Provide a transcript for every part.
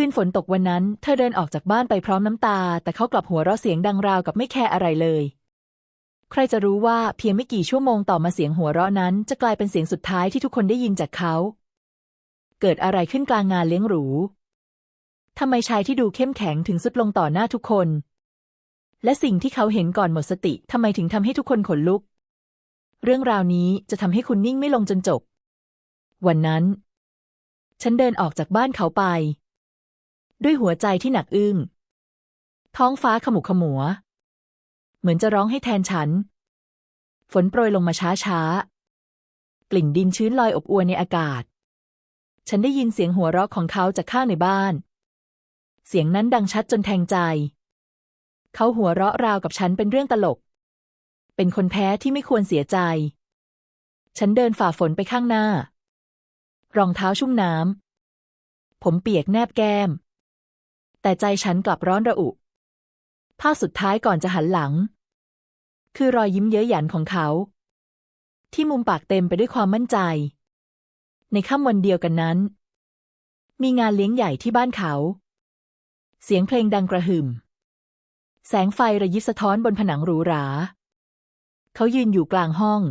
คืนฝนตกวันนั้น เธอเดินออกจากบ้านไปพร้อมน้ำตา แต่เขากลับหัวเราะเสียงดังราวกับไม่แคร์อะไรเลย ใครจะรู้ว่าเพียงไม่กี่ชั่วโมงต่อมาเสียงหัวเราะนั้น จะกลายเป็นเสียงสุดท้ายที่ทุกคนได้ยินจากเขา เกิดอะไรขึ้นกลางงานเลี้ยงหรูทำไมชายที่ดูเข้มแข็งถึงสุดลงต่อหน้าทุกคน และสิ่งที่เขาเห็นก่อนหมดสติทำไมถึงทำให้ทุกคนขนลุก เรื่องราวนี้จะทำให้คุณนิ่งไม่ลงจนจบ วันนั้น ฉันเดินออกจากบ้านเขาไป ด้วยหัวใจที่หนักอึ้ง ท้องฟ้าขมุกขมัว เหมือนจะร้องให้แทนฉัน ฝนโปรยลงมาช้าช้าๆกลิ่นดินชื้นลอยอบอวลในอากาศ ฉันได้ยินเสียงหัวเราะของเขาจากข้างในบ้าน เสียงนั้นดังชัดจนแทงใจ เขาหัวเราะราวกับฉันเป็นเรื่องตลก เป็นคนแพ้ที่ไม่ควรเสียใจ ฉันเดินฝ่าฝนไปข้างหน้า รองเท้าชุ่มน้ำผมเปียกแนบแก้ม แต่ใจฉันกลับร้อนระอุ ภาพสุดท้ายก่อนจะหันหลัง คือรอยยิ้มเย้ยหยันของเขา ที่มุมปากเต็มไปด้วยความมั่นใจ ในค่ำวันเดียวกันนั้น มีงานเลี้ยงใหญ่ที่บ้านเขา เสียงเพลงดังกระหึ่ม แสงไฟระยิบสะท้อนบนผนังหรูหรา เขายืนอยู่กลางห้อง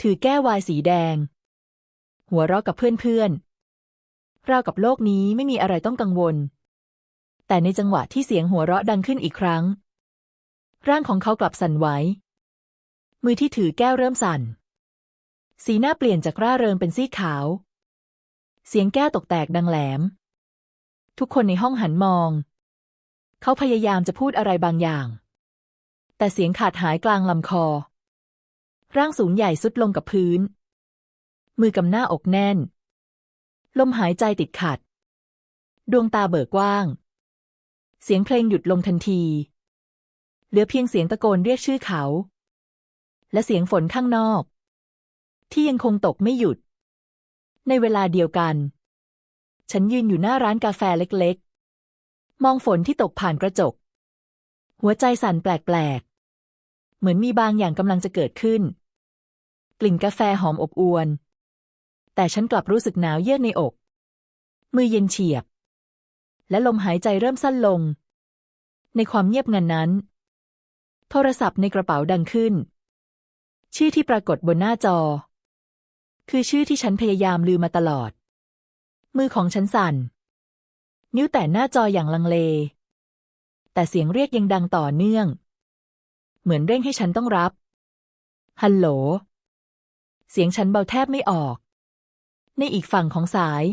ถือแก้ววายสีแดง หัวเราะกับเพื่อนๆราวกับโลกนี้ไม่มีอะไรต้องกังวล แต่ในจังหวะที่เสียงหัวเราะดังขึ้นอีกครั้ง ร่างของเขากลับสั่นไหว มือที่ถือแก้วเริ่มสั่น สีหน้าเปลี่ยนจากร่าเริงเป็นซีขาว เสียงแก้วตกแตกดังแหลม ทุกคนในห้องหันมอง เขาพยายามจะพูดอะไรบางอย่าง แต่เสียงขาดหายกลางลำคอ ร่างสูงใหญ่สุดลงกับพื้น มือกำหน้าอกแน่น ลมหายใจติดขัด ดวงตาเบิกกว้าง เสียงเพลงหยุดลงทันที เหลือเพียงเสียงตะโกนเรียกชื่อเขา และเสียงฝนข้างนอก ที่ยังคงตกไม่หยุด ในเวลาเดียวกัน ฉันยืนอยู่หน้าร้านกาแฟเล็กๆ มองฝนที่ตกผ่านกระจก หัวใจสั่นแปลกๆ เหมือนมีบางอย่างกำลังจะเกิดขึ้น กลิ่นกาแฟหอมอบอวลแต่ฉันกลับรู้สึกหนาวเยือกในอก มือเย็นเฉียบ และลมหายใจเริ่มสั้นลง ในความเงียบงันนั้น โทรศัพท์ในกระเป๋าดังขึ้น ชื่อที่ปรากฏบนหน้าจอ คือชื่อที่ฉันพยายามลืมมาตลอด มือของฉันสั่น นิ้วแตะหน้าจออย่างลังเล แต่เสียงเรียกยังดังต่อเนื่อง เหมือนเร่งให้ฉันต้องรับ ฮัลโหล เสียงฉันเบาแทบไม่ออก ในอีกฝั่งของสาย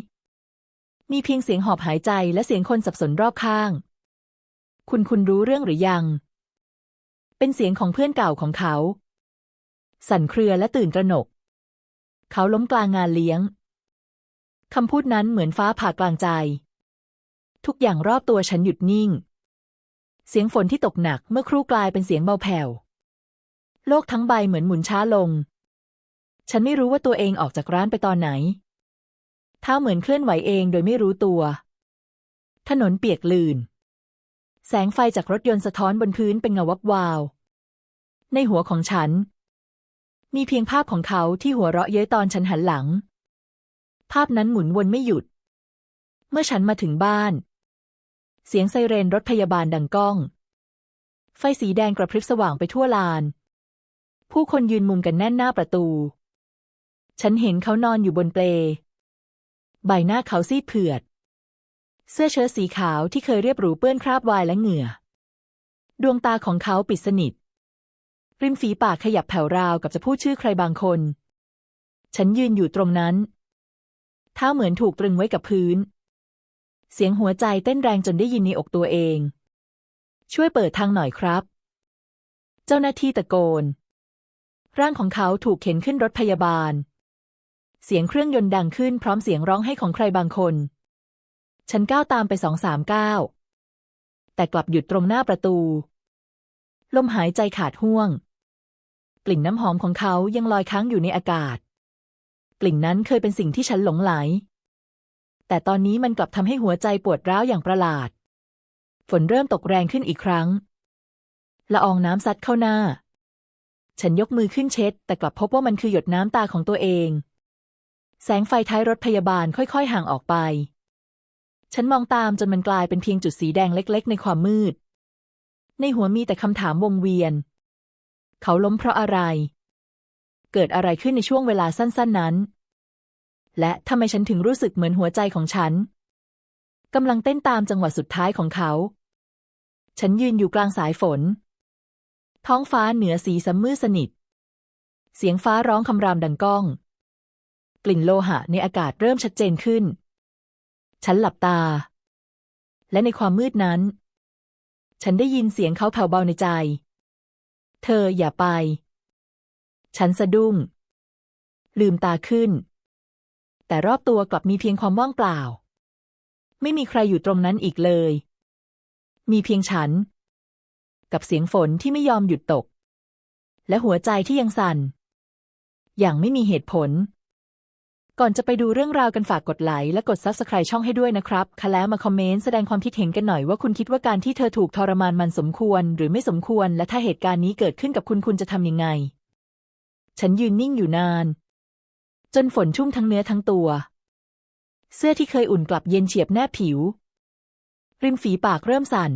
มีเพียงเสียงหอบหายใจและเสียงคนสับสนรอบข้าง คุณคุณรู้เรื่องหรือยัง เป็นเสียงของเพื่อนเก่าของเขา สั่นเครือและตื่นตระหนก เขาล้มกลางงานเลี้ยง คำพูดนั้นเหมือนฟ้าผ่ากลางใจ ทุกอย่างรอบตัวฉันหยุดนิ่ง เสียงฝนที่ตกหนักเมื่อครู่กลายเป็นเสียงเบาแผ่ว โลกทั้งใบเหมือนหมุนช้าลง ฉันไม่รู้ว่าตัวเองออกจากร้านไปตอนไหน เท้าเหมือนเคลื่อนไหวเองโดยไม่รู้ตัว ถนนเปียกลื่น แสงไฟจากรถยนต์สะท้อนบนพื้นเป็นเงาวับวาว ในหัวของฉัน มีเพียงภาพของเขาที่หัวเราะเย้ยตอนฉันหันหลัง ภาพนั้นหมุนวนไม่หยุด เมื่อฉันมาถึงบ้าน เสียงไซเรนรถพยาบาลดังก้อง ไฟสีแดงกระพริบสว่างไปทั่วลาน ผู้คนยืนมุงกันแน่นหน้าประตู ฉันเห็นเขานอนอยู่บนเปล ใบหน้าเขาซีดเผือด เสื้อเชิ้ตสีขาวที่เคยเรียบหรูเปื้อนคราบวายและเหงื่อ ดวงตาของเขาปิดสนิท ริมฝีปากขยับแผ่วราวกับจะพูดชื่อใครบางคน ฉันยืนอยู่ตรงนั้น เท้าเหมือนถูกตรึงไว้กับพื้น เสียงหัวใจเต้นแรงจนได้ยินในอกตัวเอง ช่วยเปิดทางหน่อยครับ เจ้าหน้าที่ตะโกน ร่างของเขาถูกเข็นขึ้นรถพยาบาล เสียงเครื่องยนต์ดังขึ้นพร้อมเสียงร้องให้ของใครบางคน ฉันก้าวตามไปสองสามก้าว แต่กลับหยุดตรงหน้าประตู ลมหายใจขาดห่วง กลิ่นน้ำหอมของเขายังลอยค้างอยู่ในอากาศ กลิ่นนั้นเคยเป็นสิ่งที่ฉันหลงไหล แต่ตอนนี้มันกลับทำให้หัวใจปวดร้าวอย่างประหลาด ฝนเริ่มตกแรงขึ้นอีกครั้ง ละอองน้ำซัดเข้าหน้า ฉันยกมือขึ้นเช็ด แต่กลับพบว่ามันคือหยดน้ำตาของตัวเอง แสงไฟท้ายรถพยาบาลค่อยๆห่างออกไป ฉันมองตามจนมันกลายเป็นเพียงจุดสีแดงเล็ก ๆ ในความมืด ในหัวมีแต่คำถามวงเวียน เขาล้มเพราะอะไร เกิดอะไรขึ้นในช่วงเวลาสั้น ๆ นั้น และทำไมฉันถึงรู้สึกเหมือนหัวใจของฉันกำลังเต้นตามจังหวะสุดท้ายของเขา ฉันยืนอยู่กลางสายฝน ท้องฟ้าเหนือสีสัมมืดสนิท เสียงฟ้าร้องคำรามดังก้อง กลิ่นโลหะในอากาศเริ่มชัดเจนขึ้น ฉันหลับตา และในความมืดนั้น ฉันได้ยินเสียงเขาแผ่วเบาในใจ เธออย่าไป ฉันสะดุ้ง ลืมตาขึ้น แต่รอบตัวกลับมีเพียงความว่างเปล่า ไม่มีใครอยู่ตรงนั้นอีกเลย มีเพียงฉัน กับเสียงฝนที่ไม่ยอมหยุดตก และหัวใจที่ยังสั่นอย่างไม่มีเหตุผล ก่อนจะไปดูเรื่องราวกันฝากกดไลค์และกด Subscribe ช่องให้ด้วยนะครับคะแล้วมาคอมเมนต์แสดงความคิดเห็นกันหน่อยว่าคุณคิดว่าการที่เธอถูกทรมานมันสมควร หรือไม่สมควร และถ้าเหตุการณ์นี้เกิดขึ้นกับคุณคุณจะทำยังไง ฉันยืนนิ่งอยู่นาน จนฝนชุ่มทั้งเนื้อทั้งตัว เสื้อที่เคยอุ่นกลับเย็นเฉียบแนบผิว ริมฝีปากเริ่มสั่น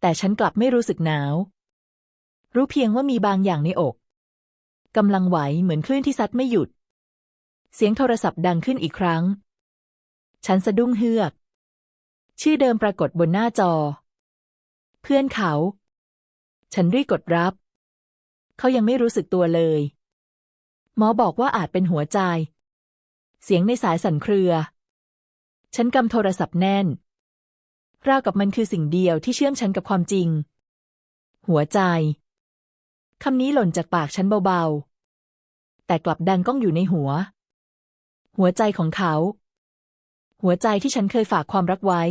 แต่ฉันกลับไม่รู้สึกหนาว รู้เพียงว่ามีบางอย่างในอกกำลังไหวเหมือนคลื่นที่ซัดไม่หยุด เสียงโทรศัพท์ดังขึ้นอีกครั้ง ฉันสะดุ้งเฮือก ชื่อเดิมปรากฏบนหน้าจอ เพื่อนเขา ฉันรีบกดรับ เขายังไม่รู้สึกตัวเลย หมอบอกว่าอาจเป็นหัวใจ เสียงในสายสั่นเครือ ฉันกำโทรศัพท์แน่น ราวกับมันคือสิ่งเดียวที่เชื่อมฉันกับความจริง หัวใจ คำนี้หล่นจากปากฉันเบาๆ แต่กลับดังก้องอยู่ในหัว หัวใจของเขา หัวใจที่ฉันเคยฝากความรักไว้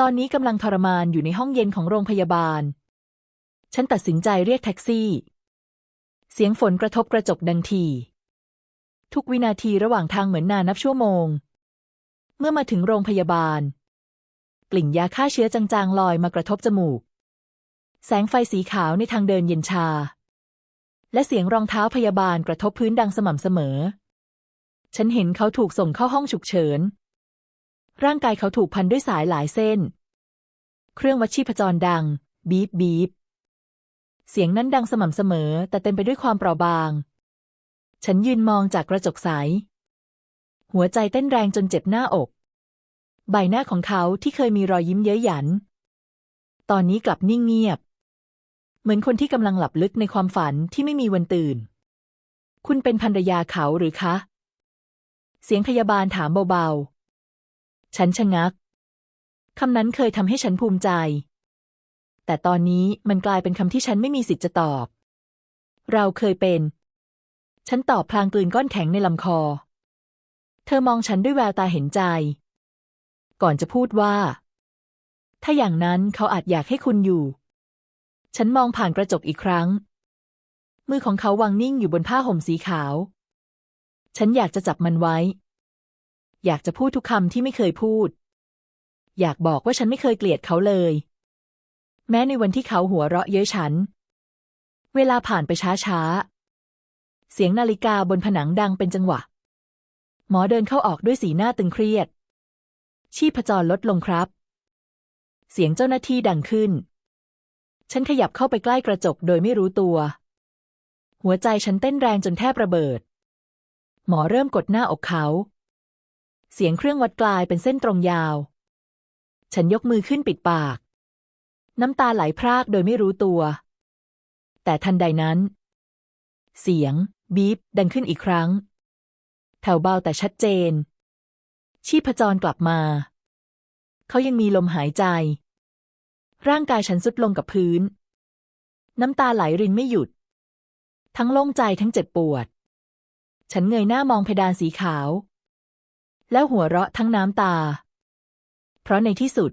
ตอนนี้กำลังทรมานอยู่ในห้องเย็นของโรงพยาบาล ฉันตัดสินใจเรียกแท็กซี่ เสียงฝนกระทบกระจกดังที ทุกวินาทีระหว่างทางเหมือนนานนับชั่วโมง เมื่อมาถึงโรงพยาบาล กลิ่นยาฆ่าเชื้อจางๆลอยมากระทบจมูก แสงไฟสีขาวในทางเดินเย็นชาและเสียงรองเท้าพยาบาลกระทบพื้นดังสม่ำเสมอ ฉันเห็นเขาถูกส่งเข้าห้องฉุกเฉิน ร่างกายเขาถูกพันด้วยสายหลายเส้น เครื่องวัดชีพจรดัง บีบบีบ เสียงนั้นดังสม่ำเสมอ แต่เต็มไปด้วยความเปราะบาง ฉันยืนมองจากกระจกใส หัวใจเต้นแรงจนเจ็บหน้าอก ใบหน้าของเขาที่เคยมีรอยยิ้มเย้ยหยัน ตอนนี้กลับนิ่งเงียบ เหมือนคนที่กำลังหลับลึกในความฝันที่ไม่มีวันตื่น คุณเป็นภรรยาเขาหรือคะ เสียงพยาบาลถามเบาๆ ฉันชะงัก คำนั้นเคยทำให้ฉันภูมิใจ แต่ตอนนี้มันกลายเป็นคำที่ฉันไม่มีสิทธิ์จะตอบ เราเคยเป็น ฉันตอบพลางกลืนก้อนแข็งในลำคอ เธอมองฉันด้วยแววตาเห็นใจ ก่อนจะพูดว่า ถ้าอย่างนั้นเขาอาจอยากให้คุณอยู่ ฉันมองผ่านกระจกอีกครั้ง มือของเขาวางนิ่งอยู่บนผ้าห่มสีขาว ฉันอยากจะจับมันไว้ อยากจะพูดทุกคำที่ไม่เคยพูด อยากบอกว่าฉันไม่เคยเกลียดเขาเลย แม้ในวันที่เขาหัวเราะเย้ยฉัน เวลาผ่านไปช้าๆ เสียงนาฬิกาบนผนังดังเป็นจังหวะ หมอเดินเข้าออกด้วยสีหน้าตึงเครียด ชีพจรลดลงครับ เสียงเจ้าหน้าที่ดังขึ้น ฉันขยับเข้าไปใกล้กระจกโดยไม่รู้ตัว หัวใจฉันเต้นแรงจนแทบระเบิด หมอเริ่มกดหน้าอกเขา เสียงเครื่องวัดกลายเป็นเส้นตรงยาว ฉันยกมือขึ้นปิดปาก น้ำตาไหลพรากโดยไม่รู้ตัว แต่ทันใดนั้น เสียง บีบดังขึ้นอีกครั้งแถวเบาแต่ชัดเจน ชีพจรกลับมา เขายังมีลมหายใจ ร่างกายฉันสุดลงกับพื้น น้ำตาไหลรินไม่หยุด ทั้งโล่งใจทั้งเจ็บปวด ฉันเงยหน้ามองเพดานสีขาว แล้วหัวเราะทั้งน้ำตา เพราะในที่สุด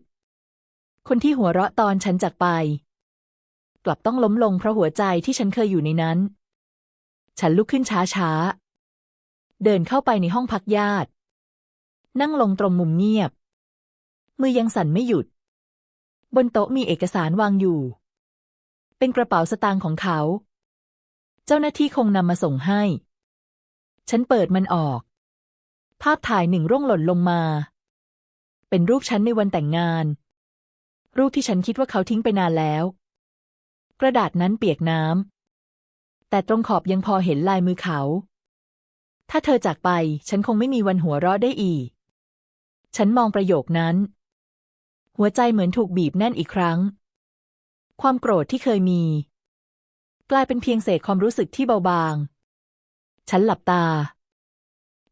คนที่หัวเราะตอนฉันจากไป กลับต้องล้มลงเพราะหัวใจที่ฉันเคยอยู่ในนั้น ฉันลุกขึ้นช้าๆ เดินเข้าไปในห้องพักญาติ นั่งลงตรงมุมเงียบ มือยังสั่นไม่หยุด บนโต๊ะมีเอกสารวางอยู่ เป็นกระเป๋าสตางค์ของเขา เจ้าหน้าที่คงนำมาส่งให้ ฉันเปิดมันออก ภาพถ่ายหนึ่งร่วงหล่นลงมา เป็นรูปฉันในวันแต่งงาน รูปที่ฉันคิดว่าเขาทิ้งไปนานแล้ว กระดาษนั้นเปียกน้ำแต่ตรงขอบยังพอเห็นลายมือเขา ถ้าเธอจากไปฉันคงไม่มีวันหัวเราะได้อีก ฉันมองประโยคนั้น หัวใจเหมือนถูกบีบแน่นอีกครั้ง ความโกรธที่เคยมี กลายเป็นเพียงเศษความรู้สึกที่เบาบาง ฉันหลับตา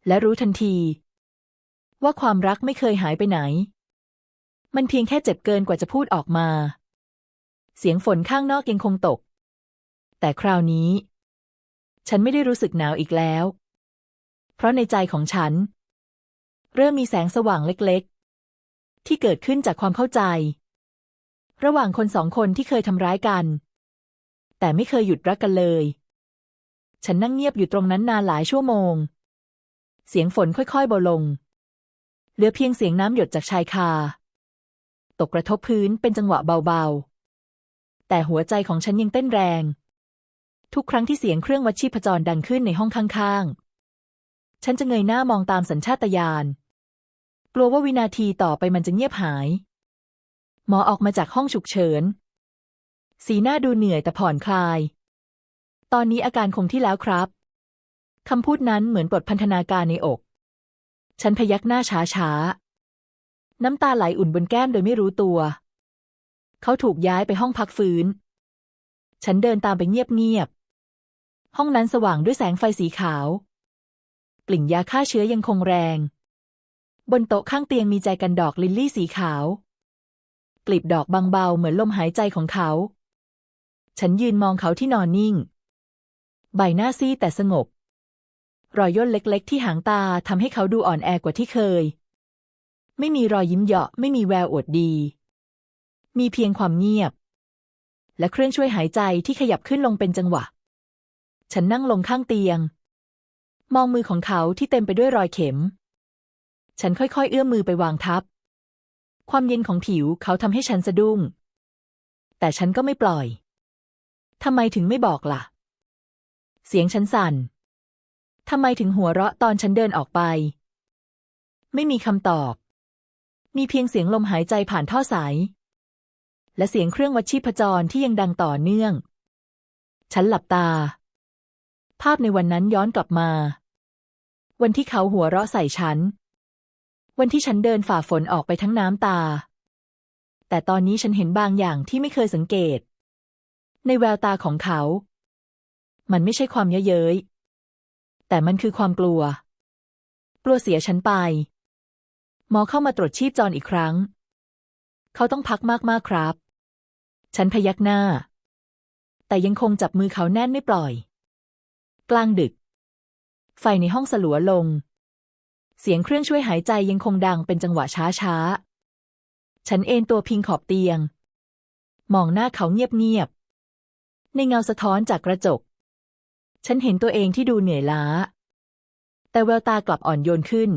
และรู้ทันที ว่าความรักไม่เคยหายไปไหน มันเพียงแค่เจ็บเกินกว่าจะพูดออกมา เสียงฝนข้างนอกยังคงตก แต่คราวนี้ ฉันไม่ได้รู้สึกหนาวอีกแล้ว เพราะในใจของฉัน เริ่มมีแสงสว่างเล็กๆ ที่เกิดขึ้นจากความเข้าใจ ระหว่างคนสองคนที่เคยทำร้ายกัน แต่ไม่เคยหยุดรักกันเลย ฉันนั่งเงียบอยู่ตรงนั้นนานหลายชั่วโมง เสียงฝนค่อยๆเบาลง เหลือเพียงเสียงน้ำหยดจากชายคา ตกกระทบพื้นเป็นจังหวะเบาๆ แต่หัวใจของฉันยังเต้นแรง ทุกครั้งที่เสียงเครื่องวัดชีพจรดังขึ้นในห้องข้างๆ ฉันจะเงยหน้ามองตามสัญชาตญาณ กลัวว่าวินาทีต่อไปมันจะเงียบหาย หมอออกมาจากห้องฉุกเฉิน สีหน้าดูเหนื่อยแต่ผ่อนคลาย ตอนนี้อาการคงที่แล้วครับ คำพูดนั้นเหมือนปลดพันธนาการในอก ฉันพยักหน้าช้าๆน้ำตาไหลอุ่นบนแก้มโดยไม่รู้ตัว เขาถูกย้ายไปห้องพักฟื้น ฉันเดินตามไปเงียบๆ ห้องนั้นสว่างด้วยแสงไฟสีขาว กลิ่นยาฆ่าเชื้อยังคงแรง บนโต๊ะข้างเตียงมีใจกันดอกลิลลี่สีขาว กลีบดอกบางเบาเหมือนลมหายใจของเขา ฉันยืนมองเขาที่นอนนิ่ง ใบหน้าซีดแต่สงบ รอยย่นเล็กๆ ที่หางตาทำให้เขาดูอ่อนแอกว่าที่เคย ไม่มีรอยยิ้มเหยาะไม่มีแววอวดดี มีเพียงความเงียบ และเครื่องช่วยหายใจที่ขยับขึ้นลงเป็นจังหวะ ฉันนั่งลงข้างเตียง มองมือของเขาที่เต็มไปด้วยรอยเข็ม ฉันค่อยๆ เอื้อมมือไปวางทับ ความเย็นของผิวเขาทำให้ฉันสะดุ้ง แต่ฉันก็ไม่ปล่อยทำไมถึงไม่บอกล่ะ เสียงฉันสั่น ทำไมถึงหัวเราะตอนฉันเดินออกไป ไม่มีคำตอบ มีเพียงเสียงลมหายใจผ่านท่อสาย และเสียงเครื่องวัดชีพจรที่ยังดังต่อเนื่อง ฉันหลับตา ภาพในวันนั้นย้อนกลับมา วันที่เขาหัวเราะใส่ฉัน วันที่ฉันเดินฝ่าฝนออกไปทั้งน้ำตา แต่ตอนนี้ฉันเห็นบางอย่างที่ไม่เคยสังเกต ในแววตาของเขา มันไม่ใช่ความเย้ยเย้ยแต่มันคือความกลัว กลัวเสียฉันไป หมอเข้ามาตรวจชีพจรอีกครั้ง เขาต้องพักมากๆครับ ฉันพยักหน้า แต่ยังคงจับมือเขาแน่นไม่ปล่อย กลางดึก ไฟในห้องสลัวลง เสียงเครื่องช่วยหายใจยังคงดังเป็นจังหวะช้าๆ ฉันเอนตัวพิงขอบเตียง มองหน้าเขาเงียบๆในเงาสะท้อนจากกระจก ฉันเห็นตัวเองที่ดูเหนื่อยล้า แต่แววตากลับอ่อนโยนขึ้น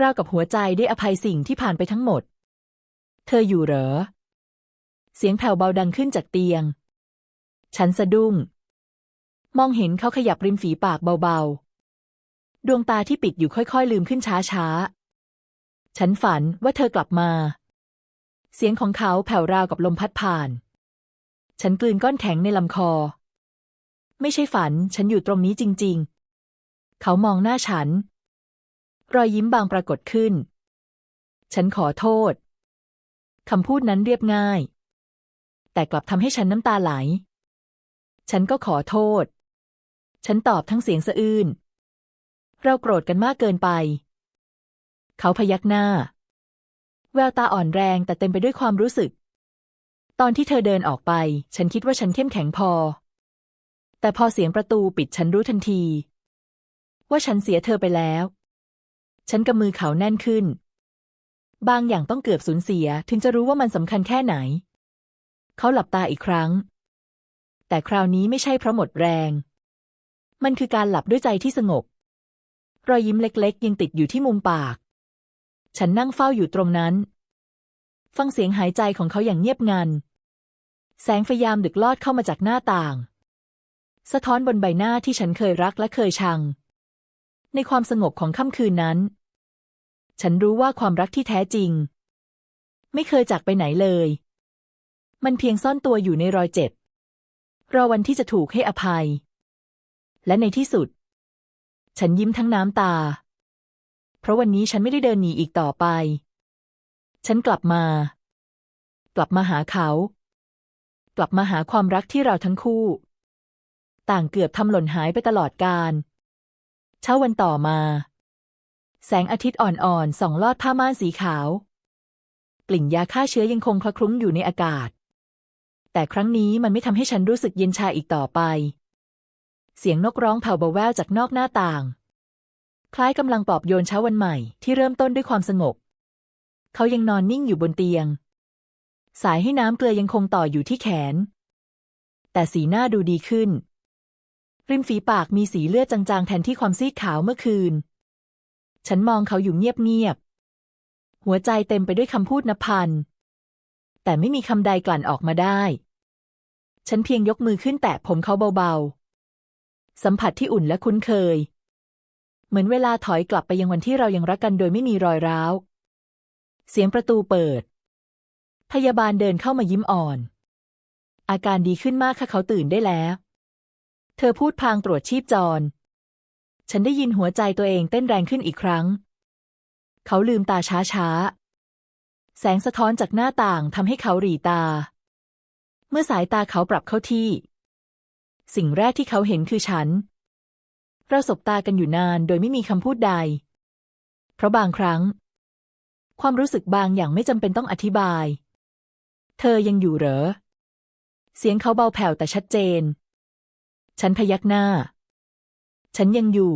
ราวกับหัวใจได้อภัยสิ่งที่ผ่านไปทั้งหมด เธออยู่เหรอ เสียงแผ่วเบาดังขึ้นจากเตียง ฉันสะดุ้ง มองเห็นเขาขยับริมฝีปากเบาๆ ดวงตาที่ปิดอยู่ค่อยๆ ลืมขึ้นช้าๆ ฉันฝันว่าเธอกลับมา เสียงของเขาแผ่วราวกับลมพัดผ่าน ฉันกลืนก้อนแข็งในลำคอ ไม่ใช่ฝัน ฉันอยู่ตรงนี้จริง ๆ เขามองหน้าฉัน รอยยิ้มบางปรากฏขึ้น ฉันขอโทษ คำพูดนั้นเรียบง่าย แต่กลับทำให้ฉันน้ำตาไหล ฉันก็ขอโทษ ฉันตอบทั้งเสียงสะอื้น เราโกรธกันมากเกินไป เขาพยักหน้า แววตาอ่อนแรงแต่เต็มไปด้วยความรู้สึกตอนที่เธอเดินออกไป ฉันคิดว่าฉันเข้มแข็งพอ แต่พอเสียงประตูปิดฉันรู้ทันที ว่าฉันเสียเธอไปแล้ว ฉันกำมือเขาแน่นขึ้น บางอย่างต้องเกือบสูญเสียถึงจะรู้ว่ามันสำคัญแค่ไหน เขาหลับตาอีกครั้ง แต่คราวนี้ไม่ใช่เพราะหมดแรง มันคือการหลับด้วยใจที่สงบ รอยยิ้มเล็กๆ ยังติดอยู่ที่มุมปาก ฉันนั่งเฝ้าอยู่ตรงนั้น ฟังเสียงหายใจของเขาอย่างเงียบงัน แสงไฟยามดึกลอดเข้ามาจากหน้าต่าง สะท้อนบนใบหน้าที่ฉันเคยรักและเคยชัง ในความสงบของค่ำคืนนั้น ฉันรู้ว่าความรักที่แท้จริง ไม่เคยจากไปไหนเลย มันเพียงซ่อนตัวอยู่ในรอยเจ็บ รอวันที่จะถูกให้อภัย และในที่สุด ฉันยิ้มทั้งน้ำตา เพราะวันนี้ฉันไม่ได้เดินหนีอีกต่อไป ฉันกลับมา กลับมาหาเขา กลับมาหาความรักที่เราทั้งคู่ ต่างเกือบทำหล่นหายไปตลอดกาลเช้าวันต่อมา แสงอาทิตย์อ่อนๆส่องลอดผ้าม่านสีขาว กลิ่นยาฆ่าเชื้อยังคงคละคลุ้งอยู่ในอากาศ แต่ครั้งนี้มันไม่ทำให้ฉันรู้สึกเย็นชาอีกต่อไป เสียงนกร้องแผ่วเบาแววจากนอกหน้าต่าง คล้ายกำลังปลอบโยนเช้าวันใหม่ที่เริ่มต้นด้วยความสงบ เขายังนอนนิ่งอยู่บนเตียง สายให้น้ำเกลือยังคงต่ออยู่ที่แขนแต่สีหน้าดูดีขึ้น ริมฝีปากมีสีเลือดจางๆ แทนที่ความซีดขาวเมื่อคืน ฉันมองเขาอยู่เงียบๆ หัวใจเต็มไปด้วยคำพูดนับพัน แต่ไม่มีคำใดกลั่นออกมาได้ ฉันเพียงยกมือขึ้นแตะผมเขาเบาๆ สัมผัสที่อุ่นและคุ้นเคย เหมือนเวลาถอยกลับไปยังวันที่เรายังรักกันโดยไม่มีรอยร้าว เสียงประตูเปิด พยาบาลเดินเข้ามายิ้มอ่อน อาการดีขึ้นมากค่ะเขาตื่นได้แล้ว เธอพูดพางตรวจชีพจร ฉันได้ยินหัวใจตัวเองเต้นแรงขึ้นอีกครั้ง เขาลืมตาช้าๆ แสงสะท้อนจากหน้าต่างทำให้เขาหรีตา เมื่อสายตาเขาปรับเข้าที่ สิ่งแรกที่เขาเห็นคือฉัน เราสบตากันอยู่นานโดยไม่มีคำพูดใด เพราะบางครั้ง ความรู้สึกบางอย่างไม่จำเป็นต้องอธิบาย เธอยังอยู่เหรอ เสียงเขาเบาแผ่วแต่ชัดเจน ฉันพยักหน้า ฉันยังอยู่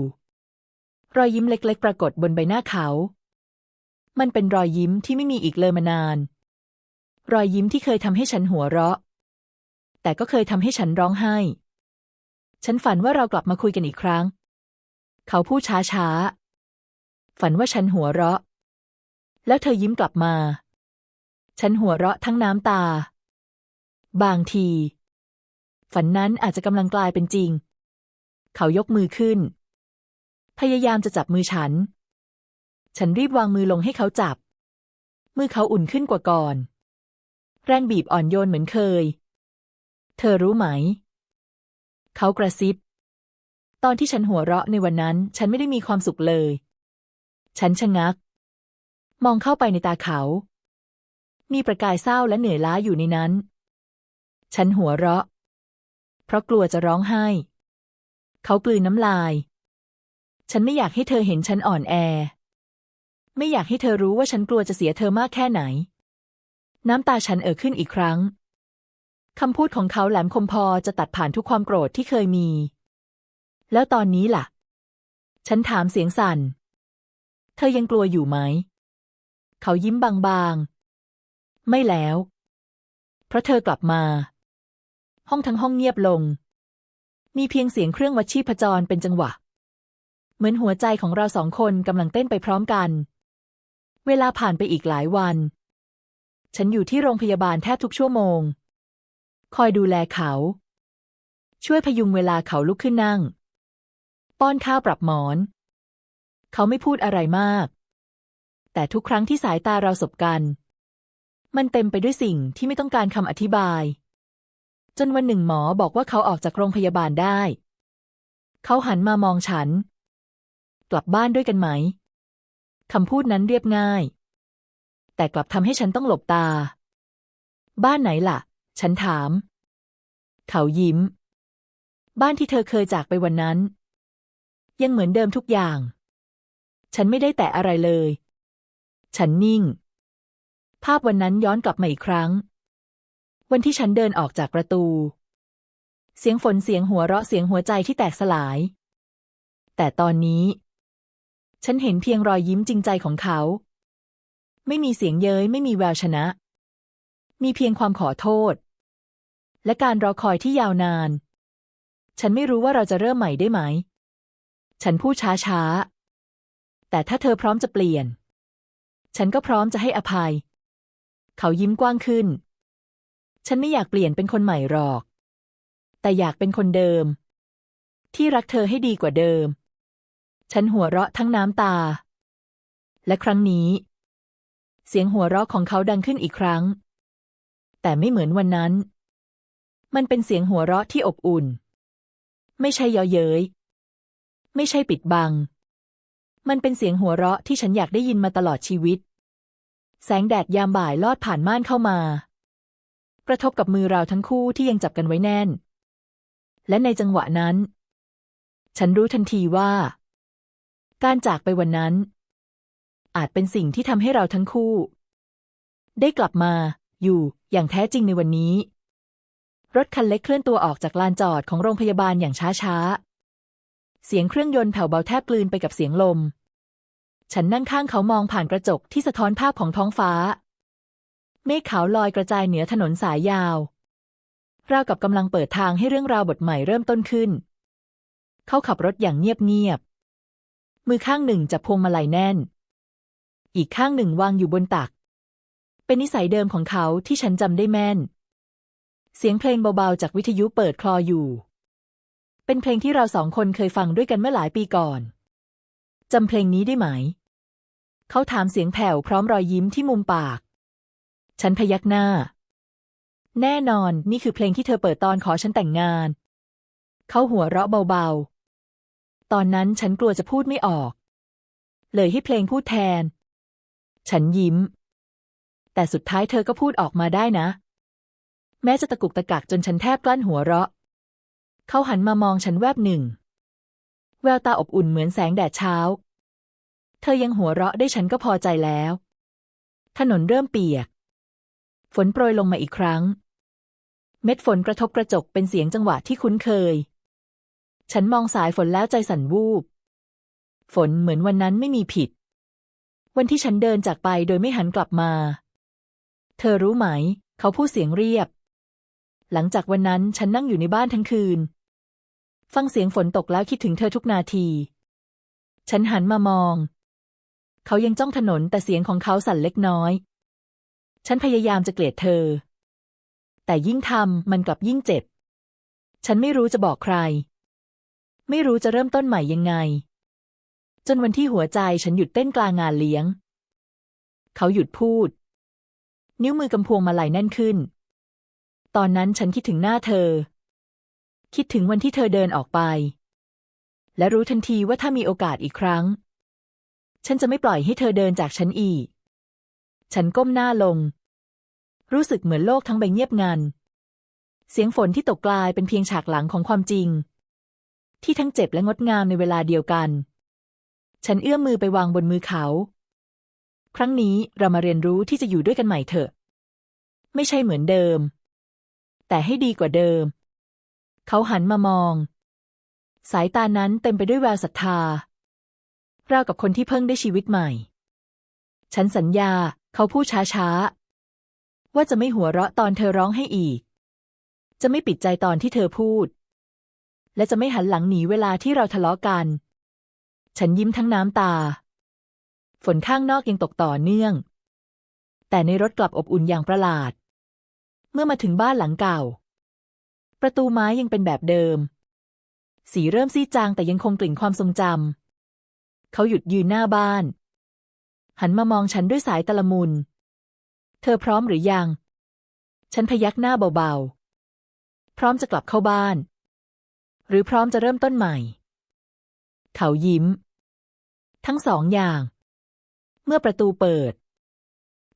รอยยิ้มเล็กๆ ปรากฏบนใบหน้าเขา มันเป็นรอยยิ้มที่ไม่มีอีกเลยมานาน รอยยิ้มที่เคยทำให้ฉันหัวเราะ แต่ก็เคยทำให้ฉันร้องไห้ ฉันฝันว่าเรากลับมาคุยกันอีกครั้ง เขาพูดช้าๆ ฝันว่าฉันหัวเราะ แล้วเธอยิ้มกลับมา ฉันหัวเราะทั้งน้ำตา บางที ฝันนั้นอาจจะกำลังกลายเป็นจริง เขายกมือขึ้น พยายามจะจับมือฉัน ฉันรีบวางมือลงให้เขาจับ มือเขาอุ่นขึ้นกว่าก่อน แรงบีบอ่อนโยนเหมือนเคย เธอรู้ไหม เขากระซิบ ตอนที่ฉันหัวเราะในวันนั้น ฉันไม่ได้มีความสุขเลย ฉันชะงัก มองเข้าไปในตาเขา มีประกายเศร้าและเหนื่อยล้าอยู่ในนั้น ฉันหัวเราะ เพราะกลัวจะร้องไห้ เขากลืนน้ำลาย ฉันไม่อยากให้เธอเห็นฉันอ่อนแอ ไม่อยากให้เธอรู้ว่าฉันกลัวจะเสียเธอมากแค่ไหน น้ำตาฉันเอ่อขึ้นอีกครั้งคำพูดของเขาแหลมคมพอจะตัดผ่านทุกความโกรธที่เคยมี แล้วตอนนี้ล่ะ ฉันถามเสียงสั่น เธอยังกลัวอยู่ไหม เขายิ้มบางๆ ไม่แล้ว เพราะเธอกลับมา ห้องทั้งห้องเงียบลง มีเพียงเสียงเครื่องวัดชีพจรเป็นจังหวะ เหมือนหัวใจของเราสองคนกำลังเต้นไปพร้อมกัน เวลาผ่านไปอีกหลายวัน ฉันอยู่ที่โรงพยาบาลแทบทุกชั่วโมง คอยดูแลเขา ช่วยพยุงเวลาเขาลุกขึ้นนั่ง ป้อนข้าวปรับหมอน เขาไม่พูดอะไรมาก แต่ทุกครั้งที่สายตาเราสบกัน มันเต็มไปด้วยสิ่งที่ไม่ต้องการคำอธิบาย จนวันหนึ่งหมอบอกว่าเขาออกจากโรงพยาบาลได้ เขาหันมามองฉัน กลับบ้านด้วยกันไหม คำพูดนั้นเรียบง่าย แต่กลับทำให้ฉันต้องหลบตา บ้านไหนล่ะ ฉันถาม เขายิ้ม บ้านที่เธอเคยจากไปวันนั้น ยังเหมือนเดิมทุกอย่าง ฉันไม่ได้แตะอะไรเลย ฉันนิ่ง ภาพวันนั้นย้อนกลับมาอีกครั้ง วันที่ฉันเดินออกจากประตู เสียงฝนเสียงหัวเราะเสียงหัวใจที่แตกสลาย แต่ตอนนี้ ฉันเห็นเพียงรอยยิ้มจริงใจของเขา ไม่มีเสียงเย้ยไม่มีแววชนะ มีเพียงความขอโทษ และการรอคอยที่ยาวนาน ฉันไม่รู้ว่าเราจะเริ่มใหม่ได้ไหม ฉันพูดช้าๆแต่ถ้าเธอพร้อมจะเปลี่ยน ฉันก็พร้อมจะให้อภัย เขายิ้มกว้างขึ้น ฉันไม่อยากเปลี่ยนเป็นคนใหม่หรอก แต่อยากเป็นคนเดิม ที่รักเธอให้ดีกว่าเดิม ฉันหัวเราะทั้งน้ำตา และครั้งนี้ เสียงหัวเราะของเขาดังขึ้นอีกครั้ง แต่ไม่เหมือนวันนั้น มันเป็นเสียงหัวเราะที่อบอุ่น ไม่ใช่เยาะเย้ย ไม่ใช่ปิดบัง มันเป็นเสียงหัวเราะที่ฉันอยากได้ยินมาตลอดชีวิต แสงแดดยามบ่ายลอดผ่านม่านเข้ามา ระทบกับมือเราทั้งคู่ที่ยังจับกันไว้แน่น และในจังหวะนั้น ฉันรู้ทันทีว่า การจากไปวันนั้น อาจเป็นสิ่งที่ทำให้เราทั้งคู่ ได้กลับมาอยู่อย่างแท้จริงในวันนี้ รถคันเล็กเคลื่อนตัวออกจากลานจอดของโรงพยาบาลอย่างช้าๆ เสียงเครื่องยนต์แผ่วเบาแทบกลืนไปกับเสียงลม ฉันนั่งข้างเขามองผ่านกระจกที่สะท้อนภาพของท้องฟ้า เมฆขาวลอยกระจายเหนือถนนสายยาวราวกับกำลังเปิดทางให้เรื่องราวบทใหม่เริ่มต้นขึ้น เขาขับรถอย่างเงียบๆ มือข้างหนึ่งจับพวงมาลัยแน่น อีกข้างหนึ่งวางอยู่บนตัก เป็นนิสัยเดิมของเขาที่ฉันจำได้แม่น เสียงเพลงเบาๆ จากวิทยุเปิดคลออยู่ เป็นเพลงที่เราสองคนเคยฟังด้วยกันเมื่อหลายปีก่อนจำเพลงนี้ได้ไหม เขาถามเสียงแผ่วพร้อมรอยยิ้มที่มุมปาก ฉันพยักหน้า แน่นอนนี่คือเพลงที่เธอเปิดตอนขอฉันแต่งงาน เขาหัวเราะเบาๆ ตอนนั้นฉันกลัวจะพูดไม่ออก เลยให้เพลงพูดแทน ฉันยิ้ม แต่สุดท้ายเธอก็พูดออกมาได้นะ แม้จะตะกุกตะกักจนฉันแทบกลั้นหัวเราะ เขาหันมามองฉันแวบหนึ่ง แววตาอบอุ่นเหมือนแสงแดดเช้า เธอยังหัวเราะได้ฉันก็พอใจแล้วถนนเริ่มเปียก ฝนโปรยลงมาอีกครั้ง เม็ดฝนกระทบกระจกเป็นเสียงจังหวะที่คุ้นเคย ฉันมองสายฝนแล้วใจสั่นวูบ ฝนเหมือนวันนั้นไม่มีผิด วันที่ฉันเดินจากไปโดยไม่หันกลับมา เธอรู้ไหม เขาพูดเสียงเรียบ หลังจากวันนั้นฉันนั่งอยู่ในบ้านทั้งคืน ฟังเสียงฝนตกแล้วคิดถึงเธอทุกนาที ฉันหันมามอง เขายังจ้องถนนแต่เสียงของเขาสั่นเล็กน้อย ฉันพยายามจะเกลียดเธอ แต่ยิ่งทำมันกลับยิ่งเจ็บ ฉันไม่รู้จะบอกใคร ไม่รู้จะเริ่มต้นใหม่ยังไง จนวันที่หัวใจฉันหยุดเต้นกลางงานเลี้ยง เขาหยุดพูด นิ้วมือกำพวงมาลัยแน่นขึ้น ตอนนั้นฉันคิดถึงหน้าเธอ คิดถึงวันที่เธอเดินออกไป และรู้ทันทีว่าถ้ามีโอกาสอีกครั้ง ฉันจะไม่ปล่อยให้เธอเดินจากฉันอีก ฉันก้มหน้าลง รู้สึกเหมือนโลกทั้งใบเงียบงัน เสียงฝนที่ตกกลายเป็นเพียงฉากหลังของความจริง ที่ทั้งเจ็บและงดงามในเวลาเดียวกัน ฉันเอื้อมมือไปวางบนมือเขา ครั้งนี้เรามาเรียนรู้ที่จะอยู่ด้วยกันใหม่เถอะ ไม่ใช่เหมือนเดิม แต่ให้ดีกว่าเดิม เขาหันมามอง สายตานั้นเต็มไปด้วยแววศรัทธาราวกับคนที่เพิ่งได้ชีวิตใหม่ ฉันสัญญา เขาพูดช้าๆ ว่าจะไม่หัวเราะตอนเธอร้องให้อีก จะไม่ปิดใจตอนที่เธอพูด และจะไม่หันหลังหนีเวลาที่เราทะเลาะกัน ฉันยิ้มทั้งน้ำตา ฝนข้างนอกยังตกต่อเนื่อง แต่ในรถกลับอบอุ่นอย่างประหลาด เมื่อมาถึงบ้านหลังเก่า ประตูไม้ยังเป็นแบบเดิม สีเริ่มซีดจางแต่ยังคงกลิ่นความทรงจำเขาหยุดยืนหน้าบ้าน หันมามองฉันด้วยสายตะละมุน เธอพร้อมหรือยัง ฉันพยักหน้าเบาๆ พร้อมจะกลับเข้าบ้าน หรือพร้อมจะเริ่มต้นใหม่ เขายิ้ม ทั้งสองอย่าง เมื่อประตูเปิด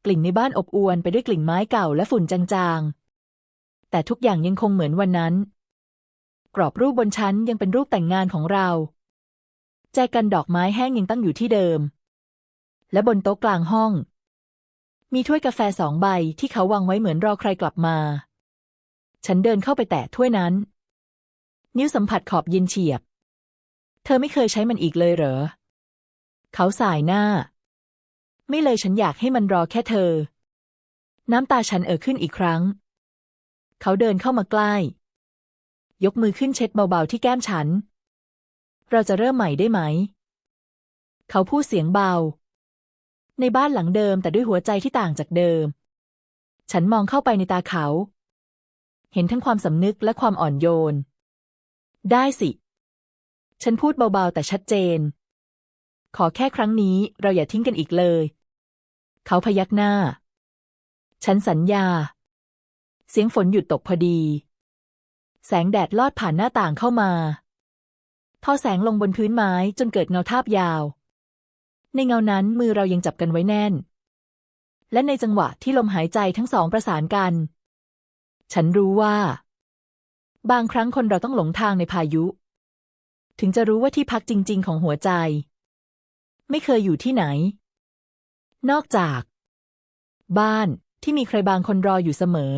กลิ่นในบ้านอบอวลไปด้วยกลิ่นไม้เก่าและฝุ่นจางๆ แต่ทุกอย่างยังคงเหมือนวันนั้น กรอบรูปบนชั้นยังเป็นรูปแต่งงานของเรา แจกันดอกไม้แห้งยังตั้งอยู่ที่เดิม และบนโต๊ะกลางห้อง มีถ้วยกาแฟสองใบที่เขาวางไว้เหมือนรอใครกลับมา ฉันเดินเข้าไปแตะถ้วยนั้น นิ้วสัมผัสขอบเย็นเฉียบ เธอไม่เคยใช้มันอีกเลยเหรอ เขาสายหน้า ไม่เลยฉันอยากให้มันรอแค่เธอ น้ำตาฉันเอ่อขึ้นอีกครั้ง เขาเดินเข้ามาใกล้ ยกมือขึ้นเช็ดเบาๆที่แก้มฉัน เราจะเริ่มใหม่ได้ไหม เขาพูดเสียงเบา ในบ้านหลังเดิมแต่ด้วยหัวใจที่ต่างจากเดิม ฉันมองเข้าไปในตาเขา เห็นทั้งความสำนึกและความอ่อนโยน ได้สิ ฉันพูดเบาๆแต่ชัดเจน ขอแค่ครั้งนี้เราอย่าทิ้งกันอีกเลย เขาพยักหน้า ฉันสัญญา เสียงฝนหยุดตกพอดี แสงแดดลอดผ่านหน้าต่างเข้ามาทอแสงลงบนพื้นไม้จนเกิดเงาทาบยาว ในเงานั้นมือเรายังจับกันไว้แน่น และในจังหวะที่ลมหายใจทั้งสองประสานกัน ฉันรู้ว่า บางครั้งคนเราต้องหลงทางในพายุ ถึงจะรู้ว่าที่พักจริง ๆ ของหัวใจ ไม่เคยอยู่ที่ไหน นอกจาก บ้านที่มีใครบางคนรออยู่เสมอ